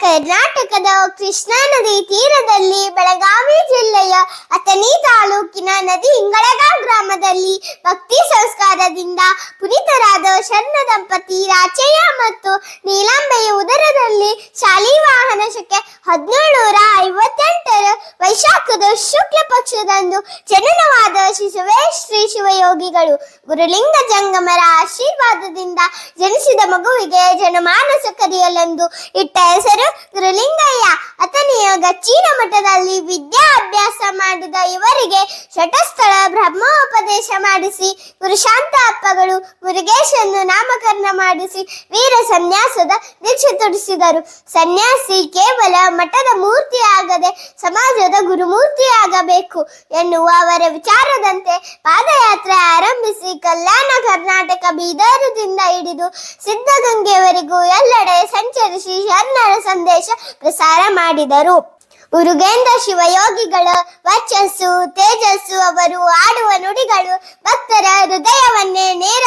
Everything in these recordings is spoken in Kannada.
ಕರ್ನಾಟಕದ ಕೃಷ್ಣಾ ನದಿ ತೀರದಲ್ಲಿ ಬೆಳಗಾವಿ ಜಿಲ್ಲೆಯ ಅಥಣಿ ತಾಲೂಕಿನ ನದಿ ಇಂಗಳಗ ಗ್ರಾಮದಲ್ಲಿ ಭಕ್ತಿ ಸಂಸ್ಕಾರದಿಂದ ಪುನೀತರಾದ ಶರಣ ದಂಪತಿ ರಾಚಯ್ಯ ಮತ್ತು ನೀಲಾಂಬೆಯ ಉದರದಲ್ಲಿ ಶಾಲಿ ವಾಹನ ಶಕೆ ಹದಿನೇಳುನೂರ ಐವತ್ತೆಂಟರ ವೈಶಾಖದ ಶುಕ್ಲ ಪಕ್ಷದಂದು ಜನನವಾದ ಶಿಶುವೇ ಶ್ರೀ ಶಿವಯೋಗಿಗಳು ಗುರುಲಿಂಗ ಜಂಗಮರ ಆಶೀರ್ವಾದದಿಂದ ಜನಿಸಿದ ಮಗುವಿಗೆ ಜನಮಾನಸ ಕರೆಯಲೆಂದು ಇಟ್ಟ ಹೆಸರು ಗುರುಲಿಂಗಯ್ಯ. ಅತನಿಯೋಗ ಗಚ್ಚಿನ ಮಠದಲ್ಲಿ ವಿದ್ಯಾಭ್ಯಾಸ ಮಾಡಿದ ಇವರಿಗೆ ಶಟಸ್ಥಳ ಬ್ರಹ್ಮೋಪದೇಶ ಮಾಡಿಸಿ ಗುರುಶಾಂತ ಅಪ್ಪಗಳು ಮುರುಗೇಶನ್ನು ನಾಮಕರಣ ಮಾಡಿಸಿ, ವೀರ ಸನ್ಯಾಸದ ದೀಕ್ಷೆ ತೊಡಿಸಿದರು. ಸನ್ಯಾಸಿ ಕೇವಲ ಮಠದ ಮೂರ್ತಿಯಾಗದೆ ಸಮಾಜದ ಗುರುಮೂರ್ತಿಯಾಗಬೇಕು ಎನ್ನುವ ಅವರ ವಿಚಾರದಂತೆ ಪಾದಯಾತ್ರೆ ಆರಂಭಿಸಿ ಕಲ್ಯಾಣ ಕರ್ನಾಟಕ ಬೀದರದಿಂದ ಹಿಡಿದು ಸಿದ್ಧಗಂಗೆವರೆಗೂ ಎಲ್ಲೆಡೆ ಸಂಚರಿಸಿ ಶರಣರ ಸಂದೇಶ ಪ್ರಸಾರ ಮಾಡಿದರು. ಮುರುಗೇಂದ್ರ ಶಿವಯೋಗಿಗಳ ವರ್ಚಸ್ಸು ತೇಜಸ್ಸು ಅವರು ಆಡುವ ನುಡಿಗಳು ಭಕ್ತರ ಹೃದಯವನ್ನೇ ನೇರವಾಗಿ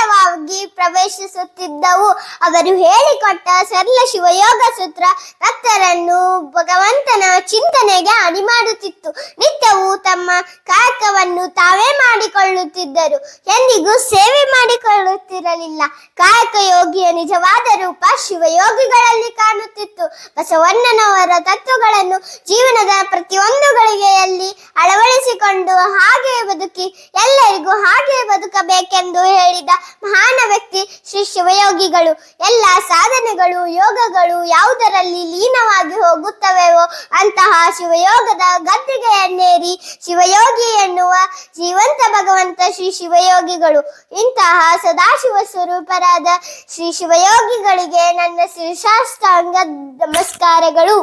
ಪ್ರವೇಶಿಸುತ್ತಿದ್ದವು. ಅವರು ಹೇಳಿಕೊಟ್ಟ ಸರಳ ಶಿವಯೋಗ ಸೂತ್ರ ಭಕ್ತರನ್ನು ಭಗವಂತನ ಚಿಂತನೆಗೆ ಹಾನಿ ಮಾಡುತ್ತಿತ್ತು ನಿತ್ಯವೂ ತಮ್ಮ ಕಾಯಕವನ್ನು ತಾವೇ ಮಾಡಿಕೊಳ್ಳುತ್ತಿದ್ದರು. ಎಂದಿಗೂ ಸೇವೆ ಮಾಡಿಕೊಳ್ಳುತ್ತಿರಲಿಲ್ಲ. ಕಾಯಕ ಯೋಗಿಯ ನಿಜವಾದ ರೂಪ ಶಿವಯೋಗಿಗಳಲ್ಲಿ ಕಾಣುತ್ತಿತ್ತು. ಬಸವಣ್ಣನವರ ತತ್ವಗಳನ್ನು ಜೀವನದ ಪ್ರತಿಯೊಂದು ಗಳಿಗೆಯಲ್ಲಿ ಅಳವಡಿಸಿಕೊಂಡು ಹಾಗೆ ಬದುಕಿ ಎಲ್ಲರಿಗೂ ಹಾಗೆ ಬದುಕಬೇಕೆಂದು ಹೇಳಿದ ಮಹಾನ ವ್ಯಕ್ತಿ, ಶ್ರೀ ಶಿವಯೋಗಿಗಳು, ಎಲ್ಲ ಸಾಧನೆಗಳು, ಯೋಗಗಳು ಯಾವುದರಲ್ಲಿ ಲೀನವಾಗಿ ಹೋಗುತ್ತವೆಯೋ ಅಂತಹ ಶಿವಯೋಗದ ಗದ್ದಿಗೆಯನ್ನೇರಿ ಶಿವಯೋಗಿ ಎನ್ನುವ ಜೀವಂತ ಭಗವಂತ ಶ್ರೀ ಶಿವಯೋಗಿಗಳು. ಇಂತಹ ಸದಾಶಿವ ಸ್ವರೂಪರಾದ ಶ್ರೀ ಶಿವಯೋಗಿಗಳಿಗೆ ನನ್ನ ಶಿರಶಾಸ್ತ್ರಾಂಗ ನಮಸ್ಕಾರಗಳು.